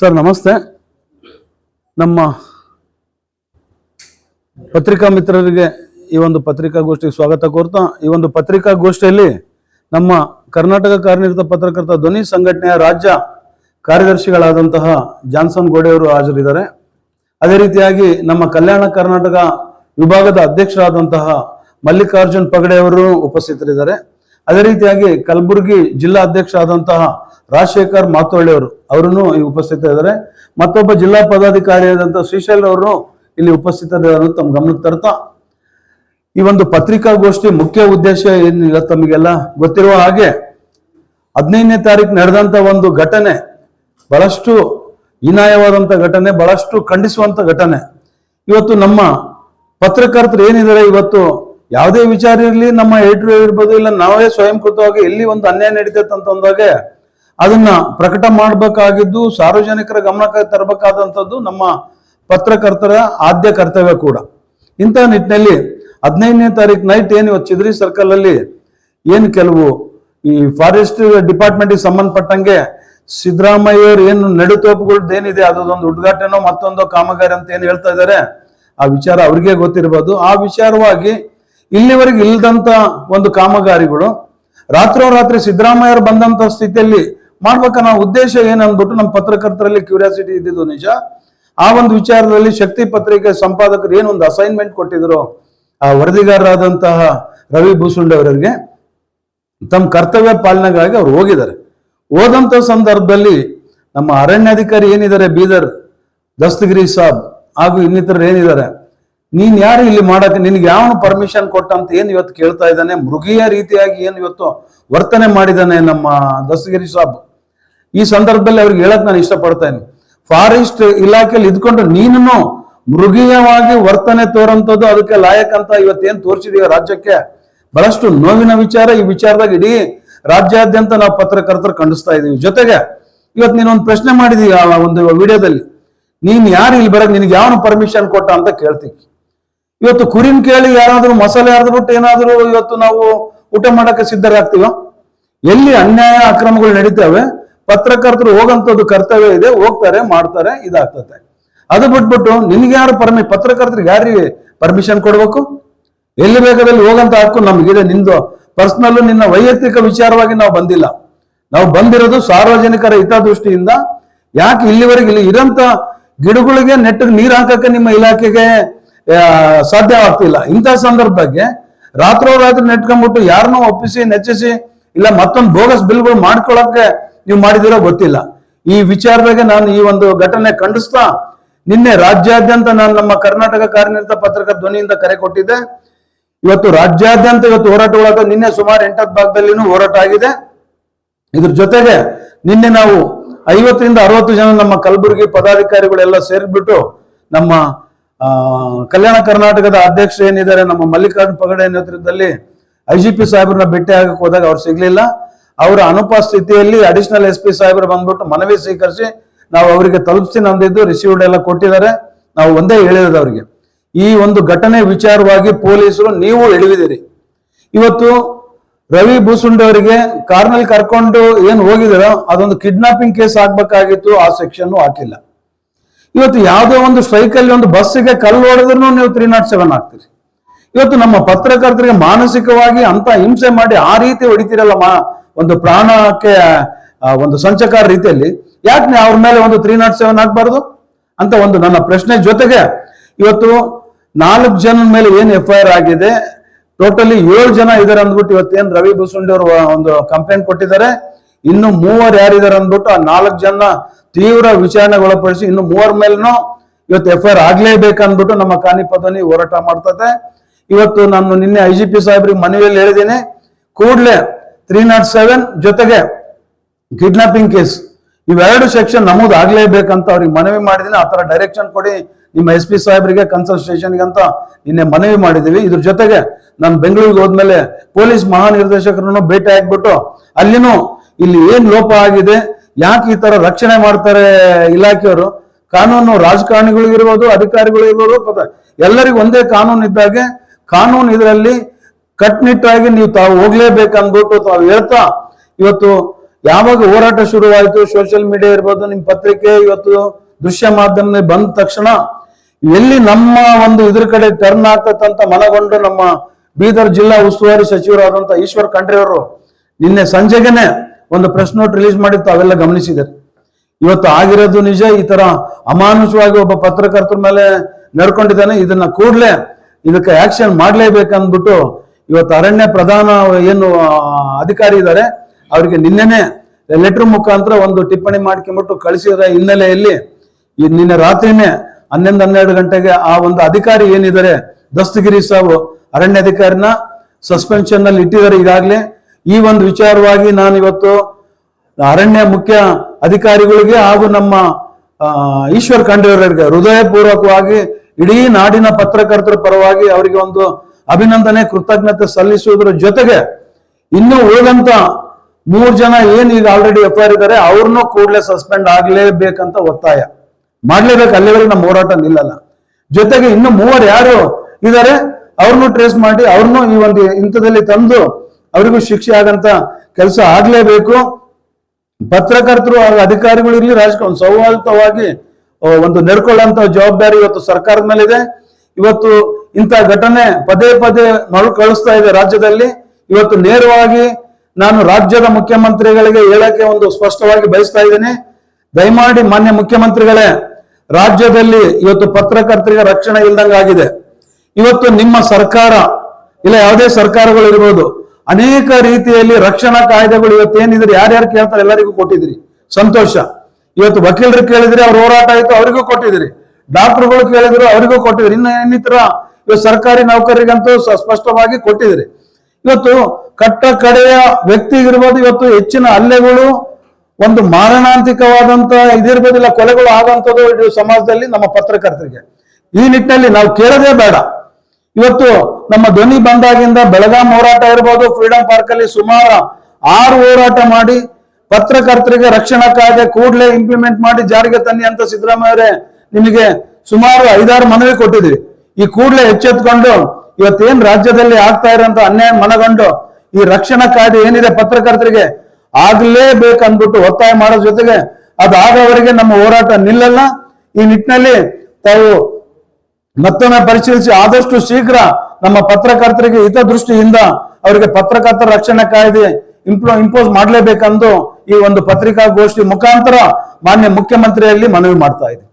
Sir, ನಮಸ್ತೆ. ನಮ್ಮ ಪತ್ರಿಕಾ ಮಿತ್ರರಿಗೆ ಈ ಒಂದು ಪತ್ರಿಕಾಗೋಷ್ಠಿಗೆ ಸ್ವಾಗತ ಕೋರ್ತಾ, ಈ ಒಂದು ಪತ್ರಿಕಾಗೋಷ್ಠಿಯಲ್ಲಿ ನಮ್ಮ ಕರ್ನಾಟಕ ಕಾರ್ಯನಿರತ ಪತ್ರಕರ್ತ ಧ್ವನಿ ಸಂಘಟನೆಯ ರಾಜ್ಯ ಕಾರ್ಯದರ್ಶಿಗಳಾದಂತಹ ಜಾನ್ಸನ್ ಗೋಡೆಯವರು ಹಾಜರಿದ್ದಾರೆ. ಅದೇ ರೀತಿಯಾಗಿ ನಮ್ಮ ಕಲ್ಯಾಣ ಕರ್ನಾಟಕ ವಿಭಾಗದ ಅಧ್ಯಕ್ಷರಾದಂತಹ ಮಲ್ಲಿಕಾರ್ಜುನ್ ಪಗಡೆಯವರು ಉಪಸ್ಥಿತರಿದ್ದಾರೆ. ಅದೇ ರೀತಿಯಾಗಿ ಕಲಬುರಗಿ ಜಿಲ್ಲಾ ಅಧ್ಯಕ್ಷ ಆದಂತಹ ರಾಜಶೇಖರ್ ಮಾತೊಳ್ಳಿ ಅವರು ಅವರನ್ನು ಉಪಸ್ಥಿತ ಉಪಸ್ಥಿತರಿದ್ದಾರೆ ಮತ್ತೊಬ್ಬ ಜಿಲ್ಲಾ ಪದಾಧಿಕಾರಿಯಾದಂತಹ ಶ್ರೀಶೈಲ್ ಅವರು ಇಲ್ಲಿ ಉಪಸ್ಥಿತರಿದ್ದಾರೆ ತಮ್ಮ ಗಮನಕ್ಕೆ ತರ್ತಾ, ಈ ಒಂದು ಪತ್ರಿಕಾಗೋಷ್ಠಿ ಮುಖ್ಯ ಉದ್ದೇಶ ಏನಿಲ್ಲ ತಮಗೆಲ್ಲ ಗೊತ್ತಿರುವ ಹಾಗೆ ಹದಿನೈದನೇ ತಾರೀಕು ನಡೆದಂತ ಒಂದು ಘಟನೆ, ಬಹಳಷ್ಟು ಹೀನಾಯವಾದಂತ ಘಟನೆ, ಬಹಳಷ್ಟು ಖಂಡಿಸುವಂತ ಘಟನೆ. ಇವತ್ತು ನಮ್ಮ ಪತ್ರಕರ್ತರು ಏನಿದ್ದಾರೆ ಇವತ್ತು ಯಾವುದೇ ವಿಚಾರ ಇರಲಿ, ನಮ್ಮ ಏಟ್ರು ಇರ್ಬೋದು, ಇಲ್ಲ ನಾವೇ ಸ್ವಯಂಕೃತವಾಗಿ ಎಲ್ಲಿ ಒಂದು ಅನ್ಯಾಯ ನಡೀತೈತೆ ಅಂತ ಅಂದಾಗ ಅದನ್ನ ಪ್ರಕಟ ಮಾಡಬೇಕಾಗಿದ್ದು, ಸಾರ್ವಜನಿಕರ ಗಮನಕ್ಕೆ ತರಬೇಕಾದಂಥದ್ದು ನಮ್ಮ ಪತ್ರಕರ್ತರ ಆದ್ಯ ಕರ್ತವ್ಯ ಕೂಡ. ಇಂಥ ನಿಟ್ಟಿನಲ್ಲಿ ಹದಿನೈದನೇ ತಾರೀಕು ನೈಟ್ ಏನು ಚಿದ್ರಿ ಸರ್ಕಲ್ ಅಲ್ಲಿ ಏನು ಕೆಲವು ಈ ಫಾರೆಸ್ಟ್ ಡಿಪಾರ್ಟ್ಮೆಂಟ್ಗೆ ಸಂಬಂಧಪಟ್ಟಂಗೆ ಸಿದ್ದರಾಮಯ್ಯವ್ರು ಏನು ನಡುತೋಪುಗಳ್ದು ಏನಿದೆ ಅದೊಂದು ಉದ್ಘಾಟನೆ ಮತ್ತೊಂದು ಕಾಮಗಾರಿ ಅಂತ ಏನು ಹೇಳ್ತಾ ಇದ್ದಾರೆ, ಆ ವಿಚಾರ ಅವ್ರಿಗೆ ಗೊತ್ತಿರ್ಬೋದು. ಆ ವಿಚಾರವಾಗಿ ಇಲ್ಲಿವರೆಗೆ ಇಲ್ದಂತ ಒಂದು ಕಾಮಗಾರಿಗಳು, ರಾತ್ರೋರಾತ್ರಿ ಸಿದ್ದರಾಮಯ್ಯರು ಬಂದಂತ ಸ್ಥಿತಿಯಲ್ಲಿ ಮಾಡ್ಬೇಕ ನಾವು ಉದ್ದೇಶ ಏನಂದ್ಬಿಟ್ಟು ನಮ್ಮ ಪತ್ರಕರ್ತರಲ್ಲಿ ಕ್ಯೂರಿಯಾಸಿಟಿ ಇದ್ದಿದ್ದು ನಿಜ. ಆ ಒಂದು ವಿಚಾರದಲ್ಲಿ ಶಕ್ತಿ ಪತ್ರಿಕೆ ಸಂಪಾದಕರು ಏನೊಂದು ಅಸೈನ್ಮೆಂಟ್ ಕೊಟ್ಟಿದ್ರು ಆ ವರದಿಗಾರರಾದಂತಹ ರವಿ ಭೂಸುಂಡೆ ಅವರಿಗೆ. ತಮ್ಮ ಕರ್ತವ್ಯ ಪಾಲನೆಗಾಗಿ ಅವ್ರು ಹೋಗಿದ್ದಾರೆ. ಹೋದಂತ ಸಂದರ್ಭದಲ್ಲಿ ನಮ್ಮ ಅರಣ್ಯಾಧಿಕಾರಿ ಏನಿದ್ದಾರೆ, ಬೀದರ್, ದಸ್ತಗಿರಿ ಸಾಬ್ ಹಾಗೂ ಇನ್ನಿತರರು ಏನಿದ್ದಾರೆ ನೀನ್ ಯಾರು ಇಲ್ಲಿ ಮಾಡಕ್ಕೆ ನಿನ್ಗೆ ಯಾವನು ಪರ್ಮಿಷನ್ ಕೊಟ್ಟ ಅಂತ ಏನ್ ಇವತ್ತು ಕೇಳ್ತಾ ಇದ್ದಾನೆ? ಮೃಗೀಯ ರೀತಿಯಾಗಿ ಏನ್ ಇವತ್ತು ವರ್ತನೆ ಮಾಡಿದ್ದಾನೆ ನಮ್ಮ ದಸಗಿರಿ ಸಾಬ್. ಈ ಸಂದರ್ಭದಲ್ಲಿ ಅವ್ರಿಗೆ ಹೇಳಕ್ ನಾನು ಇಷ್ಟಪಡ್ತೇನೆ. ಫಾರೆಸ್ಟ್ ಇಲಾಖೆಯಲ್ಲಿ ಇದ್ಕೊಂಡು ನೀನು ಮೃಗೀಯವಾಗಿ ವರ್ತನೆ ತೋರಂತದ್ದು ಅದಕ್ಕೆ ಲಾಯಕ್ ಅಂತ ಇವತ್ತೇನ್ ತೋರಿಸಿದೀವಿ ರಾಜ್ಯಕ್ಕೆ? ಬಹಳಷ್ಟು ನೋವಿನ ವಿಚಾರ ಈ ವಿಚಾರದಾಗ ಇಡೀ ರಾಜ್ಯಾದ್ಯಂತ ನಾವು ಪತ್ರಕರ್ತರು ಖಂಡಿಸ್ತಾ ಇದೀವಿ. ಜೊತೆಗೆ ಇವತ್ತು ನೀನೊಂದು ಪ್ರಶ್ನೆ ಮಾಡಿದೀವಿ ಆ ಒಂದು ವಿಡಿಯೋದಲ್ಲಿ. ನೀನ್ ಯಾರು ಇಲ್ಲಿ ಬರಕ್? ನಿನ್ಗೆ ಯಾವನು ಪರ್ಮಿಷನ್ ಕೊಟ್ಟ ಅಂತ ಕೇಳ್ತೀವಿ ಇವತ್ತು ಕುರಿನ್ ಕೇಳಿ ಯಾರಾದ್ರೂ ಮಸಾಲೆ ಬಿಟ್ಟು ಏನಾದ್ರೂ ಇವತ್ತು ನಾವು ಊಟ ಮಾಡಕ್ಕೆ ಸಿದ್ಧರಾಗ್ತೀವ? ಎಲ್ಲಿ ಅನ್ಯಾಯ ಅಕ್ರಮಗಳು ನಡೀತವೆ, ಪತ್ರಕರ್ತರು ಹೋಗಂತದ್ದು ಕರ್ತವ್ಯ ಇದೆ, ಹೋಗ್ತಾರೆ, ಮಾಡ್ತಾರೆ ಇದಾಗ್ತದೆ ಅದು ಬಿಟ್ಬಿಟ್ಟು ನಿನ್ಗೆ ಯಾರು ಪರ್ಮಿ, ಪತ್ರಕರ್ತರಿಗೆ ಯಾರಿಗೆ ಪರ್ಮಿಷನ್ ಕೊಡ್ಬೇಕು? ಎಲ್ಲಿ ಬೇಕಾದಲ್ಲಿ ಹೋಗಂತ ಹಕ್ಕು ನಮಗಿದೆ. ನಿಂದು ಪರ್ಸನಲ್ ನಿನ್ನ ವೈಯಕ್ತಿಕ ವಿಚಾರವಾಗಿ ನಾವು ಬಂದಿಲ್ಲ. ನಾವು ಬಂದಿರೋದು ಸಾರ್ವಜನಿಕರ ಹಿತದೃಷ್ಟಿಯಿಂದ. ಯಾಕೆ ಇಲ್ಲಿವರೆಗೆ ಇಲ್ಲಿ ಇರಂತ ಗಿಡಗಳಿಗೆ ನೆಟ್ಟಿಗೆ ನೀರು ಹಾಕಕ್ಕೆ ನಿಮ್ಮ ಇಲಾಖೆಗೆ ಸಾಧ್ಯವಾಗ್ತಿಲ್ಲ. ಇಂಥ ಸಂದರ್ಭಕ್ಕೆ ರಾತ್ರೋರಾತ್ರಿ ನೆಟ್ಕೊಂಡ್ಬಿಟ್ಟು ಯಾರನ್ನೂ ಒಪ್ಪಿಸಿ, ನೆಚ್ಚಿಸಿ, ಇಲ್ಲ ಮತ್ತೊಂದು ಬೋಗಸ್ ಬಿಲ್ಗಳು ಮಾಡ್ಕೊಳಕ್ಕೆ ನೀವು ಮಾಡಿದಿರೋ ಗೊತ್ತಿಲ್ಲ. ಈ ವಿಚಾರದಾಗೆ ನಾನು ಈ ಒಂದು ಘಟನೆ ಖಂಡಿಸ್ತಾ ನಿನ್ನೆ ರಾಜ್ಯಾದ್ಯಂತ ನಾನು ನಮ್ಮ ಕರ್ನಾಟಕ ಕಾರ್ಯನಿರತ ಪತ್ರಕ ಧ್ವನಿಯಿಂದ ಕರೆ ಕೊಟ್ಟಿದ್ದೆ. ಇವತ್ತು ರಾಜ್ಯಾದ್ಯಂತ ಇವತ್ತು ಹೋರಾಟ ಒಳಗ ನಿನ್ನೆ ಸುಮಾರು ಎಂಟತ್ತು ಭಾಗದಲ್ಲಿನೂ ಹೋರಾಟ ಆಗಿದೆ. ಇದ್ರ ಜೊತೆಗೆ ನಿನ್ನೆ ನಾವು ಐವತ್ತರಿಂದ ಅರವತ್ತು ಜನ ನಮ್ಮ ಕಲಬುರಗಿ ಪದಾಧಿಕಾರಿಗಳೆಲ್ಲ ಸೇರಿಬಿಟ್ಟು ನಮ್ಮ ಕಲ್ಯಾಣ ಕರ್ನಾಟಕದ ಅಧ್ಯಕ್ಷರು ಏನಿದ್ದಾರೆ, ನಮ್ಮ ಮಲ್ಲಿಕಾರ್ಜುನ್ ಪಗಡೆ ನೇತೃತ್ವದಲ್ಲಿ ಐ ಜಿ ಪಿ ಸಾಹೇಬ್ರನ್ನ ಭೇಟಿ ಆಗಕ್ಕೆ ಹೋದಾಗ ಅವ್ರು ಸಿಗ್ಲಿಲ್ಲ. ಅವರ ಅನುಪಸ್ಥಿತಿಯಲ್ಲಿ ಅಡಿಷನಲ್ ಎಸ್ ಪಿ ಸಾಹೇಬ್ರು ಬಂದ್ಬಿಟ್ಟು ಮನವಿ ಸ್ವೀಕರಿಸಿ ನಾವು ಅವರಿಗೆ ತಲುಪಿಸಿ ನಂದಿದ್ದು ರಿಸೀವ್ಡ್ ಎಲ್ಲ ಕೊಟ್ಟಿದ್ದಾರೆ. ನಾವು ಒಂದೇ ಹೇಳಿರೋದು ಅವರಿಗೆ. ಈ ಒಂದು ಘಟನೆ ವಿಚಾರವಾಗಿ ಪೊಲೀಸರು ನೀವು ಎಳಿದಿರಿ ಇವತ್ತು ರವಿ ಬೂಸುಂಡೆ ಅವರಿಗೆ ಕಾರ್ನಲ್ಲಿ ಕರ್ಕೊಂಡು ಏನು ಹೋಗಿದಾರೋ ಅದೊಂದು ಕಿಡ್ನಾಪಿಂಗ್ ಕೇಸ್ ಆಗ್ಬೇಕಾಗಿತ್ತು, ಆ ಸೆಕ್ಷನ್ ಹಾಕಿಲ್ಲ. ಇವತ್ತು ಯಾವುದೋ ಒಂದು ಸ್ಟ್ರೈಕ್ ಅಲ್ಲಿ ಒಂದು ಬಸ್ಸಿಗೆ ಕಲ್ಲು ಹೊಡೆದ್ರು ನೀವು ತ್ರೀ ನಾಟ್ ಸೆವೆನ್ ಆಗ್ತೀರಿ. ಇವತ್ತು ನಮ್ಮ ಪತ್ರಕರ್ತರಿಗೆ ಮಾನಸಿಕವಾಗಿ ಅಂತ ಹಿಂಸೆ ಮಾಡಿ ಆ ರೀತಿ ಹೊಡಿತೀರಲ್ಲ ಮಾ, ಒಂದು ಪ್ರಾಣಕ್ಕೆ ಒಂದು ಸಂಚಕಾರ ರೀತಿಯಲ್ಲಿ ಯಾಕೆ ಅವ್ರ ಮೇಲೆ ಒಂದು ತ್ರೀ ನಾಟ್ ಸೆವೆನ್ ಆಗಬಾರ್ದು? ಅಂತ ಒಂದು ನನ್ನ ಪ್ರಶ್ನೆ ಜೊತೆಗೆ, ಇವತ್ತು ನಾಲ್ಕು ಜನ ಮೇಲೆ ಏನ್ ಎಫ್ ಐ ಆರ್ ಆಗಿದೆ? ಟೋಟಲಿ ಏಳು ಜನ ಇದಾರೆ ಅಂದ್ಬಿಟ್ಟು ಇವತ್ತೇನ್ ರವಿ ಬುಸುಂಡಿ ಅವರು ಒಂದು ಕಂಪ್ಲೇಂಟ್ ಕೊಟ್ಟಿದ್ದಾರೆ. ಇನ್ನು ಮೂವರು ಯಾರಿದ್ದಾರೆ ಅಂದ್ಬಿಟ್ಟು ಆ ನಾಲ್ಕು ಜನ ತೀವ್ರ ವಿಚಾರಣೆಗೊಳಪಡಿಸಿ ಇನ್ನು ಮೂವರ ಮೇಲೂ ಇವತ್ತು ಎಫ್ ಐ ಆರ್ ಆಗ್ಲೇಬೇಕು ಅಂದ್ಬಿಟ್ಟು ನಮ್ಮ ಕಾನಿಪದನಿ ಹೋರಾಟ ಮಾಡ್ತದೆ ಇವತ್ತು ನಾನು ನಿನ್ನೆ ಐ ಜಿ ಪಿ ಸಾಹೇಬ್ರಿಗೆ ಮನವಿಯಲ್ಲಿ ಹೇಳಿದ್ದೀನಿ. ಕೂಡಲೇ ತ್ರೀ ನಾಟ್ ಸೆವೆನ್ ಜೊತೆಗೆ ಕಿಡ್ನಾಪಿಂಗ್ ಕೇಸ್ ಇವೆರಡು ಸೆಕ್ಷನ್ ನಮೂದು ಆಗ್ಲೇಬೇಕಂತ ಅವ್ರಿಗೆ ಮನವಿ ಮಾಡಿದ್ದೀನಿ. ಆ ಥರ ಡೈರೆಕ್ಷನ್ ಕೊಡಿ. ನಿಮ್ಮ ಎಸ್ ಪಿ ಸಾಹೇಬ್ರಿಗೆ ಕನ್ಸಲ್ಟೇಷನ್ಗೆ ಅಂತ ನಿನ್ನೆ ಮನವಿ ಮಾಡಿದೀವಿ ಇದ್ರ ಜೊತೆಗೆ ನಾನು ಬೆಂಗಳೂರಿಗೆ ಹೋದ್ಮೇಲೆ ಪೊಲೀಸ್ ಮಹಾನಿರ್ದೇಶಕರನ್ನು ಭೇಟಿ ಆಗ್ಬಿಟ್ಟು ಅಲ್ಲಿನೂ ಇಲ್ಲಿ ಏನ್ ಲೋಪ ಆಗಿದೆ? ಯಾಕೆ ಈ ತರ ರಕ್ಷಣೆ ಮಾಡ್ತಾರೆ ಇಲಾಖೆಯವರು? ಕಾನೂನು ರಾಜಕಾರಣಿಗಳಿಗಿರ್ಬೋದು ಅಧಿಕಾರಿಗಳು ಇರ್ಬೋದು ಎಲ್ಲರಿಗೂ ಒಂದೇ ಕಾನೂನು ಇದ್ದಾಗೆ ಕಾನೂನು ಇದರಲ್ಲಿ ಕಟ್ನಿಟ್ಟಾಗಿ ನೀವು ತಾವು ಹೋಗ್ಲೇಬೇಕಂದ್ಬಿಟ್ಟು ತಾವು ಹೇಳ್ತಾ, ಇವತ್ತು ಯಾವಾಗ ಹೋರಾಟ ಶುರುವಾಯಿತು ಸೋಷಿಯಲ್ ಮೀಡಿಯಾ ಇರ್ಬೋದು, ನಿಮ್ ಪತ್ರಿಕೆ ಇವತ್ತು ದೃಶ್ಯ ಮಾಧ್ಯಮ ಬಂದ ತಕ್ಷಣ ಎಲ್ಲಿ ನಮ್ಮ ಒಂದು ಇದ್ರ ಕಡೆ ಟರ್ನ್ ಆಗ್ತದಂತ ಮನಗೊಂಡು ನಮ್ಮ ಬೀದರ್ ಜಿಲ್ಲಾ ಉಸ್ತುವಾರಿ ಸಚಿವರಾದಂತ ಈಶ್ವರ್ ಖಂಡ್ರೆ ಅವರು ನಿನ್ನೆ ಸಂಜೆಗೆನೆ ಒಂದು ಪ್ರೆಸ್ ನೋಟ್ ರಿಲೀಸ್ ಮಾಡಿತ್ತು, ಅವೆಲ್ಲ ಗಮನಿಸಿದ್ದಾರೆ ಇವತ್ತು ಆಗಿರೋದು ನಿಜ, ಈ ತರ ಅಮಾನುಷವಾಗಿ ಒಬ್ಬ ಪತ್ರಕರ್ತರ ಮೇಲೆ ನಡ್ಕೊಂಡಿದ್ದಾನೆ. ಇದನ್ನ ಕೂಡಲೇ ಇದಕ್ಕೆ ಆಕ್ಷನ್ ಮಾಡ್ಲೇಬೇಕಂದ್ಬಿಟ್ಟು ಇವತ್ತು ಅರಣ್ಯ ಪ್ರಧಾನ ಏನು ಅಧಿಕಾರಿ ಇದ್ದಾರೆ. ಅವರಿಗೆ ನಿನ್ನೆನೆ ಲೆಟರ್ ಮುಖಾಂತರ ಒಂದು ಟಿಪ್ಪಣಿ ಮಾಡ್ಕೊಂಡ್ಬಿಟ್ಟು ಕಳಿಸಿದ ಹಿನ್ನೆಲೆಯಲ್ಲಿ ಈ ನಿನ್ನೆ ರಾತ್ರಿನೇ ಹನ್ನೊಂದು ಹನ್ನೆರಡು ಗಂಟೆಗೆ ಆ ಒಂದು ಅಧಿಕಾರಿ ಏನಿದ್ದಾರೆ, ದಸ್ತಗಿರಿ ಸಾವು ಅರಣ್ಯ ಅಧಿಕಾರಿನ ಸಸ್ಪೆನ್ಷನ್ನಲ್ಲಿ ಇಟ್ಟಿದ್ದಾರೆ ಈಗಾಗಲೇ. ಈ ಒಂದು ವಿಚಾರವಾಗಿ ನಾನು ಇವತ್ತು ಅರಣ್ಯ ಮುಖ್ಯ ಅಧಿಕಾರಿಗಳಿಗೆ ಹಾಗೂ ನಮ್ಮ ಈಶ್ವರ್ ಖಂಡ್ರೆಯವರಿಗೆ ಹೃದಯಪೂರ್ವಕವಾಗಿ ಇಡೀ ನಾಡಿನ ಪತ್ರಕರ್ತರ ಪರವಾಗಿ ಅವರಿಗೆ ಒಂದು ಅಭಿನಂದನೆ, ಕೃತಜ್ಞತೆ ಸಲ್ಲಿಸುವುದರ ಜೊತೆಗೆ ಇನ್ನು ಉಳಿದಂತ ಮೂರ್ ಜನ ಏನ್ ಈಗ ಆಲ್ರೆಡಿ ಎಫ್ ಐಆರ್ ಇದ್ದಾರೆ, ಅವ್ರನ್ನೂ ಕೂಡಲೇ ಸಸ್ಪೆಂಡ್ ಆಗ್ಲೇಬೇಕಂತ ಒತ್ತಾಯ. ಮಾಡ್ಲೇಬೇಕು, ಅಲ್ಲಿವರೆಗೆ ನಮ್ಮ ಹೋರಾಟ ನಿಲ್ಲಲ್ಲ. ಜೊತೆಗೆ ಇನ್ನು ಮೂವರು ಯಾರು ಇದ್ದಾರೆ, ಅವ್ರನ್ನೂ ಟ್ರೇಸ್ ಮಾಡಿ, ಅವ್ರನ್ನೂ ಈ ಒಂದು ಇಂಥದಲ್ಲಿ ತಂದು ಅವರಿಗೂ ಶಿಕ್ಷೆ ಆಗಂತ ಕೆಲಸ ಆಗ್ಲೇಬೇಕು. ಪತ್ರಕರ್ತರು ಹಾಗೂ ಅಧಿಕಾರಿಗಳು ಇರಲಿ, ರಾಜಕೀಯ ಸೌಹಾರ್ದವಾಗಿ ಒಂದು ನಡ್ಕೊಳ್ಳುವಂತ ಜವಾಬ್ದಾರಿ ಇವತ್ತು ಸರ್ಕಾರದ ಮೇಲಿದೆ. ಇವತ್ತು ಇಂಥ ಘಟನೆ ಪದೇ ಪದೇ ಮರು ಕಳಿಸ್ತಾ ಇದೆ ರಾಜ್ಯದಲ್ಲಿ. ಇವತ್ತು ನೇರವಾಗಿ ನಾನು ರಾಜ್ಯದ ಮುಖ್ಯಮಂತ್ರಿಗಳಿಗೆ ಹೇಳಕ್ಕೆ ಒಂದು ಸ್ಪಷ್ಟವಾಗಿ ಬಯಸ್ತಾ ಇದ್ದೇನೆ. ದಯಮಾಡಿ ಮಾನ್ಯ ಮುಖ್ಯಮಂತ್ರಿಗಳೇ, ರಾಜ್ಯದಲ್ಲಿ ಇವತ್ತು ಪತ್ರಕರ್ತರಿಗೆ ರಕ್ಷಣೆ ಇಲ್ದಂಗಾಗಿದೆ. ಇವತ್ತು ನಿಮ್ಮ ಸರ್ಕಾರ, ಇಲ್ಲ ಯಾವುದೇ ಸರ್ಕಾರಗಳು ಇರ್ಬೋದು ಅನೇಕ ರೀತಿಯಲ್ಲಿ ರಕ್ಷಣಾ ಕಾಯ್ದೆಗಳು ಇವತ್ತೇನಿದ್ರೆ ಯಾರ್ಯಾರು ಕೇಳ್ತಾರೆ? ಎಲ್ಲರಿಗೂ ಕೊಟ್ಟಿದ್ರಿ ಸಂತೋಷ. ಇವತ್ತು ವಕೀಲರು ಕೇಳಿದ್ರೆ ಅವ್ರ ಹೋರಾಟ ಆಯ್ತು, ಅವರಿಗೂ ಕೊಟ್ಟಿದ್ರಿ ಡಾಕ್ಟರ್ಗಳು ಕೇಳಿದ್ರು ಅವರಿಗೂ ಕೊಟ್ಟಿದ್ರಿ ಇನ್ನು ಇನ್ನಿತರ ಇವತ್ತು ಸರ್ಕಾರಿ ನೌಕರರಿಗಂತೂ ಸ್ಪಷ್ಟವಾಗಿ ಕೊಟ್ಟಿದ್ರಿ ಇವತ್ತು ಕಟ್ಟ ಕಡೆಯ ವ್ಯಕ್ತಿಗಿರ್ಬೋದು ಇವತ್ತು ಹೆಚ್ಚಿನ ಹಲ್ಲೆಗಳು, ಒಂದು ಮಾರಣಾಂತಿಕವಾದಂತ ಇದಿರ್ಬೋದಿಲ್ಲ, ಕೊಲೆಗಳು ಆಗುವಂಥದ್ದು ಇದು ಸಮಾಜದಲ್ಲಿ ನಮ್ಮ ಪತ್ರಕರ್ತರಿಗೆ. ಈ ನಿಟ್ಟಿನಲ್ಲಿ ನಾವು ಕೇಳದೇ ಬೇಡ. ಇವತ್ತು ನಮ್ಮ ಧ್ವನಿ ಬಂದಾಗಿಂದ ಬೆಳಗಾಂ ಹೋರಾಟ ಇರ್ಬೋದು, ಫ್ರೀಡಂ ಪಾರ್ಕ್ ಅಲ್ಲಿ ಸುಮಾರು ಆರು ಹೋರಾಟ ಮಾಡಿ ಪತ್ರಕರ್ತರಿಗೆ ರಕ್ಷಣಾ ಕಾಯ್ದೆ ಕೂಡಲೇ ಇಂಪ್ಲಿಮೆಂಟ್ ಮಾಡಿ ಜಾರಿಗೆ ತನ್ನಿ ಅಂತ ಸಿದ್ದರಾಮಯ್ಯ ಅವರೇ ನಿಮಗೆ ಸುಮಾರು ಐದಾರು ಮನವಿ ಕೊಟ್ಟಿದ್ವಿ ಈ ಕೂಡಲೇ ಎಚ್ಚೆತ್ಕೊಂಡು ಇವತ್ತೇನ್ ರಾಜ್ಯದಲ್ಲಿ ಆಗ್ತಾ ಇರೋಂತ ಅನ್ಯಾಯ ಮನಗಂಡು ಈ ರಕ್ಷಣಾ ಕಾಯ್ದೆ ಏನಿದೆ ಪತ್ರಕರ್ತರಿಗೆ ಆಗ್ಲೇಬೇಕಂದ್ಬಿಟ್ಟು ಒತ್ತಾಯ ಮಾಡೋ ಜೊತೆಗೆ ಅದಾಗವರೆಗೆ ನಮ್ಮ ಹೋರಾಟ ನಿಲ್ಲಲ್ಲ. ಈ ನಿಟ್ಟಿನಲ್ಲಿ ತಾವು ಮತ್ತೊಮ್ಮೆ ಪರಿಶೀಲಿಸಿ ಆದಷ್ಟು ಶೀಘ್ರ ನಮ್ಮ ಪತ್ರಕರ್ತರಿಗೆ ಹಿತದೃಷ್ಟಿಯಿಂದ ಅವರಿಗೆ ಪತ್ರಕರ್ತರ ರಕ್ಷಣಾ ಕಾಯ್ದೆ ಇಂಪ್ಲೋ ಇಂಪೋಸ್ ಮಾಡಲೇಬೇಕೆಂದು ಈ ಒಂದು ಪತ್ರಿಕಾಗೋಷ್ಠಿ ಮುಖಾಂತರ ಮಾನ್ಯ ಮುಖ್ಯಮಂತ್ರಿಯಲ್ಲಿ ಮನವಿ ಮಾಡ್ತಾ ಇದ್ದೀನಿ.